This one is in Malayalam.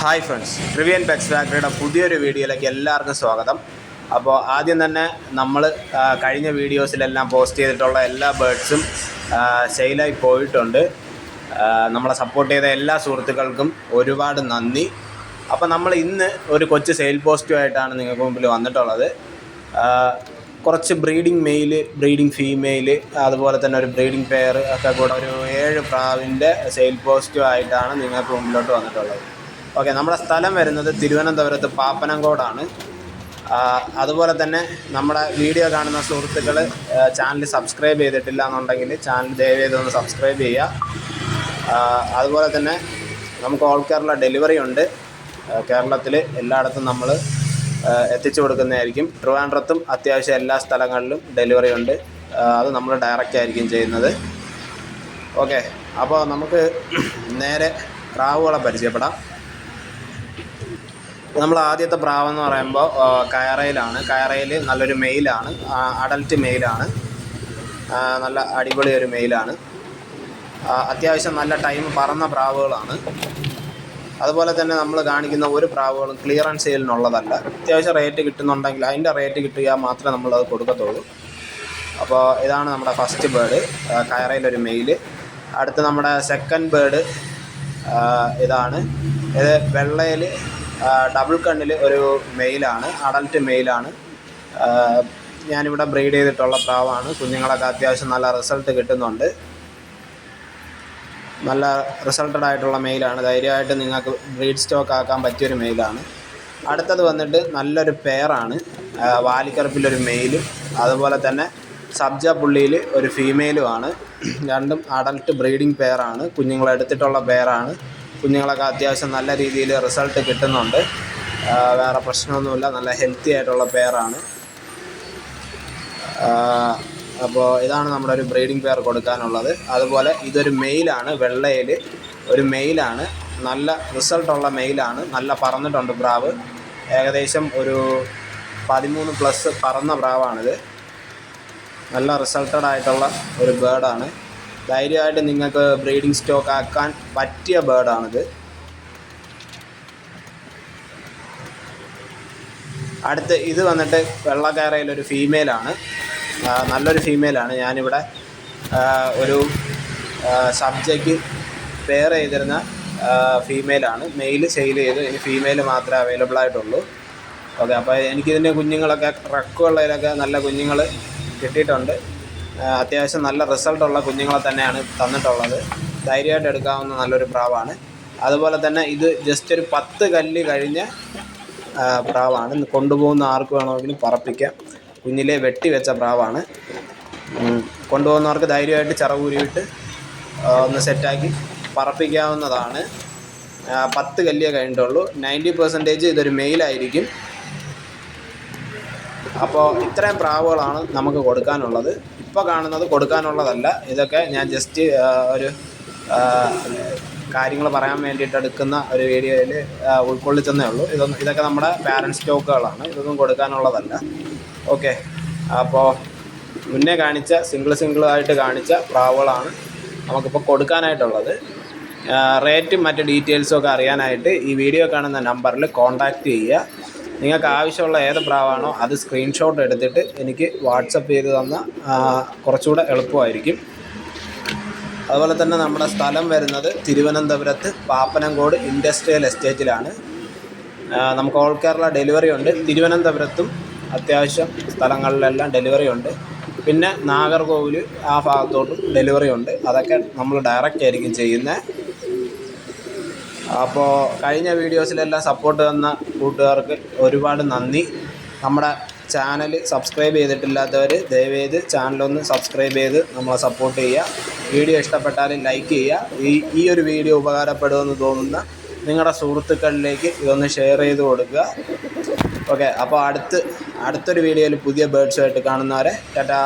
ഹായ് ഫ്രണ്ട്സ് ട്രിവിയൻ പെക്സ് ഫാക്ടറിയുടെ പുതിയൊരു വീഡിയോയിലേക്ക് എല്ലാവർക്കും സ്വാഗതം. അപ്പോൾ ആദ്യം തന്നെ നമ്മൾ കഴിഞ്ഞ വീഡിയോസിലെല്ലാം പോസ്റ്റ് ചെയ്തിട്ടുള്ള എല്ലാ ബേഡ്സും സെയിലായി പോയിട്ടുണ്ട്. നമ്മളെ സപ്പോർട്ട് ചെയ്ത എല്ലാ സുഹൃത്തുക്കൾക്കും ഒരുപാട് നന്ദി. അപ്പോൾ നമ്മൾ ഇന്ന് ഒരു കൊച്ചു സെയിൽ പോസ്റ്റുമായിട്ടാണ് നിങ്ങൾക്ക് മുമ്പിൽ വന്നിട്ടുള്ളത്. കുറച്ച് ബ്രീഡിംഗ് മെയിൽ ബ്രീഡിംഗ് ഫീമെയിൽ അതുപോലെ തന്നെ ഒരു ബ്രീഡിംഗ് പെയർ ഒക്കെ കൂടെ ഒരു ഏഴ് പ്രാവിന്റെ സെയിൽ പോസ്റ്റുമായിട്ടാണ് നിങ്ങൾക്ക് മുമ്പിലോട്ട് വന്നിട്ടുള്ളത്. ഓക്കെ നമ്മുടെ സ്ഥലം വരുന്നത് തിരുവനന്തപുരത്ത് പാപ്പനംകോടാണ്. അതുപോലെ തന്നെ നമ്മുടെ വീഡിയോ കാണുന്ന സുഹൃത്തുക്കൾ ചാനൽ സബ്സ്ക്രൈബ് ചെയ്തിട്ടില്ല എന്നുണ്ടെങ്കിൽ ചാനൽ ദയവ് ഒന്ന് സബ്സ്ക്രൈബ് ചെയ്യുക. അതുപോലെ തന്നെ നമുക്ക് ഓൾ കേരള ഡെലിവറി ഉണ്ട്. കേരളത്തിൽ എല്ലായിടത്തും നമ്മൾ എത്തിച്ചു കൊടുക്കുന്നതായിരിക്കും. ട്രിവാൻഡ്രത്തും അത്യാവശ്യം എല്ലാ സ്ഥലങ്ങളിലും ഡെലിവറി ഉണ്ട്. അത് നമ്മൾ ഡയറക്റ്റ് ആയിരിക്കും ചെയ്യുന്നത്. ഓക്കെ അപ്പോൾ നമുക്ക് നേരെ പ്രാവുകളെ പരിചയപ്പെടാം. നമ്മൾ ആദ്യത്തെ പ്രാവെന്ന് പറയുമ്പോൾ കയറയിലാണ്. കയറയിൽ നല്ലൊരു മെയിലാണ്. അഡൽറ്റ് മെയിലാണ്. നല്ല അടിപൊളി ഒരു മെയിലാണ്. അത്യാവശ്യം നല്ല ടൈം പറന്ന പ്രാവുകളാണ്. അതുപോലെ തന്നെ നമ്മൾ കാണിക്കുന്ന ഒരു പ്രാവുകളും ക്ലിയറൻസ് സെയിലിനുള്ളതല്ല അത്യാവശ്യം റേറ്റ് കിട്ടുന്നുണ്ടെങ്കിൽ അതിന്റെ റേറ്റ് കിട്ടിയാൽ മാത്രമേ നമ്മളത് കൊടുക്കത്തുള്ളൂ. അപ്പോൾ ഇതാണ് നമ്മുടെ ഫസ്റ്റ് ബേഡ് കയറയിലൊരു മെയിൽ അടുത്ത് നമ്മുടെ സെക്കൻഡ് ബേഡ് ഇതാണ്. ഇത് വെള്ളയിൽ ഡബിൾ കണ്ണിൽ ഒരു മെയിലാണ് അഡൽട്ട് മെയിലാണ് ഞാനിവിടെ ബ്രീഡ് ചെയ്തിട്ടുള്ള പ്രാവാണ്. കുഞ്ഞുങ്ങളൊക്കെ അത്യാവശ്യം നല്ല റിസൾട്ട് കിട്ടുന്നുണ്ട്. നല്ല റിസൾട്ടഡ് ആയിട്ടുള്ള മെയിലാണ് ധൈര്യമായിട്ട് നിങ്ങൾക്ക് ബ്രീഡ് സ്റ്റോക്ക് ആക്കാൻ പറ്റിയൊരു മെയിലാണ് അടുത്തത് വന്നിട്ട് നല്ലൊരു പെയറാണ് വാലിക്കറുപ്പിലൊരു മെയിലും അതുപോലെ തന്നെ സബ്ജ പുള്ളിയിൽ ഒരു ഫീമെയിലുമാണ് രണ്ടും അഡൽട്ട് ബ്രീഡിംഗ് പെയറാണ് കുഞ്ഞുങ്ങളെടുത്തിട്ടുള്ള പെയറാണ് കുഞ്ഞുങ്ങളൊക്കെ അത്യാവശ്യം നല്ല രീതിയിൽ റിസൾട്ട് കിട്ടുന്നുണ്ട്. വേറെ പ്രശ്നമൊന്നുമില്ല. നല്ല ഹെൽത്തി ആയിട്ടുള്ള പെയറാണ് അപ്പോൾ ഇതാണ് നമ്മുടെ ഒരു ബ്രീഡിംഗ് പെയർ കൊടുക്കാനുള്ളത്. അതുപോലെ ഇതൊരു മെയിലാണ് വെള്ളയിൽ ഒരു മെയിലാണ്. നല്ല റിസൾട്ടുള്ള മെയിലാണ്. നല്ല പറന്നിട്ടുണ്ട് പ്രാവ്. ഏകദേശം ഒരു പതിമൂന്ന് പ്ലസ് പറന്ന പ്രാവാണിത്. നല്ല റിസൾട്ടഡ് ആയിട്ടുള്ള ഒരു ബേർഡാണ് ധൈര്യമായിട്ട് നിങ്ങൾക്ക് ബ്രീഡിംഗ് സ്റ്റോക്ക് ആക്കാൻ പറ്റിയ ബേർഡാണിത്. അടുത്ത് ഇത് വന്നിട്ട് വെള്ളക്കാരയിലൊരു ഫീമെയിലാണ്. നല്ലൊരു ഫീമെയിലാണ്. ഞാനിവിടെ ഒരു സബ്ജയ്ക്ക് പെയർ ചെയ്തിരുന്ന ഫീമെയിലാണ്. മെയിൽ സെയിൽ ചെയ്തു. ഇനി ഫീമെയിൽ മാത്രമേ അവൈലബിൾ ആയിട്ടുള്ളൂ. ഓക്കെ അപ്പോൾ എനിക്കിതിന്റെ കുഞ്ഞുങ്ങളൊക്കെ റക്കുള്ളതിലൊക്കെ നല്ല കുഞ്ഞുങ്ങൾ കിട്ടിയിട്ടുണ്ട്. അത്യാവശ്യം നല്ല റിസൾട്ടുള്ള കുഞ്ഞുങ്ങളെ തന്നെയാണ് തന്നിട്ടുള്ളത്. ധൈര്യമായിട്ട് എടുക്കാവുന്ന നല്ലൊരു പ്രാവാണ്. അതുപോലെ തന്നെ ഇത് ജസ്റ്റ് ഒരു പത്ത് കല്ല് കഴിഞ്ഞ പ്രാവാണ്. കൊണ്ടുപോകുന്ന ആർക്ക് വേണമെങ്കിലും പറപ്പിക്കാം. കുഞ്ഞിലെ വെട്ടി വെച്ച പ്രാവാണ്. കൊണ്ടുപോകുന്നവർക്ക് ധൈര്യമായിട്ട് ചിറകൂരിയിട്ട് ഒന്ന് സെറ്റാക്കി പറപ്പിക്കാവുന്നതാണ്. പത്ത് കല്ലിയേ കഴിഞ്ഞിട്ടുള്ളൂ. നയന്റി പെർസെന്റേജ് ഇതൊരു മെയിലായിരിക്കും അപ്പോൾ ഇത്രയും പ്രാവുകളാണ് നമുക്ക് കൊടുക്കാനുള്ളത്. ഇപ്പോൾ കാണുന്നത് കൊടുക്കാനുള്ളതല്ല. ഇതൊക്കെ ഞാൻ ജസ്റ്റ് ഒരു കാര്യങ്ങൾ പറയാൻ വേണ്ടിയിട്ട് എടുക്കുന്ന ഒരു വീഡിയോയിൽ ഉൾക്കൊള്ളിച്ചെന്നേ ഉള്ളൂ. ഇതൊന്നും ഇതൊക്കെ നമ്മുടെ പാരൻസ് സ്റ്റോക്കുകളാണ് ഇതൊന്നും കൊടുക്കാനുള്ളതല്ല. ഓക്കെ അപ്പോൾ മുന്നേ കാണിച്ച സിംഗിൾ സിംഗിൾ ആയിട്ട് കാണിച്ച പ്രാവുകളാണ് നമുക്കിപ്പോൾ കൊടുക്കാനായിട്ടുള്ളത്. റേറ്റും മറ്റ് ഡീറ്റെയിൽസും ഒക്കെ അറിയാനായിട്ട് ഈ വീഡിയോ കാണുന്ന നമ്പറിൽ കോൺടാക്റ്റ് ചെയ്യുക. നിങ്ങൾക്ക് ആവശ്യമുള്ള ഏത് പ്രാവാണോ അത് സ്ക്രീൻഷോട്ട് എടുത്തിട്ട് എനിക്ക് വാട്സപ്പ് ചെയ്ത് തന്ന കുറച്ചുകൂടെ എളുപ്പമായിരിക്കും. അതുപോലെ തന്നെ നമ്മുടെ സ്ഥലം വരുന്നത് തിരുവനന്തപുരത്ത് പാപ്പനംകോട് ഇൻഡസ്ട്രിയൽ എസ്റ്റേറ്റിലാണ് നമുക്ക് ഓൾ കേരള ഡെലിവറി ഉണ്ട്. തിരുവനന്തപുരത്തും അത്യാവശ്യം സ്ഥലങ്ങളിലെല്ലാം ഡെലിവറി ഉണ്ട്. പിന്നെ നാഗർകോവിൽ ആ ഭാഗത്തോട്ടും ഡെലിവറി ഉണ്ട്. അതൊക്കെ നമ്മൾ ഡയറക്റ്റ് ആയിരിക്കും ചെയ്യുന്നത്. അപ്പോൾ കഴിഞ്ഞ വീഡിയോസിലെല്ലാം സപ്പോർട്ട് തന്ന കൂട്ടുകാർക്ക് ഒരുപാട് നന്ദി. നമ്മുടെ ചാനൽ സബ്സ്ക്രൈബ് ചെയ്തിട്ടില്ലാത്തവർ ദയവേത് ചാനലൊന്ന് സബ്സ്ക്രൈബ് ചെയ്ത് നമ്മളെ സപ്പോർട്ട് ചെയ്യുക. വീഡിയോ ഇഷ്ടപ്പെട്ടാൽ ലൈക്ക് ചെയ്യുക. ഈ ഈ ഒരു വീഡിയോ ഉപകാരപ്പെടുമെന്ന് തോന്നുന്ന നിങ്ങളുടെ സുഹൃത്തുക്കളിലേക്ക് ഇതൊന്ന് ഷെയർ ചെയ്ത് കൊടുക്കുക. ഓക്കെ അപ്പോൾ അടുത്ത് അടുത്തൊരു വീഡിയോയിൽ പുതിയ ബേഡ്സുമായിട്ട് കാണുന്നവരെ ടാറ്റാ.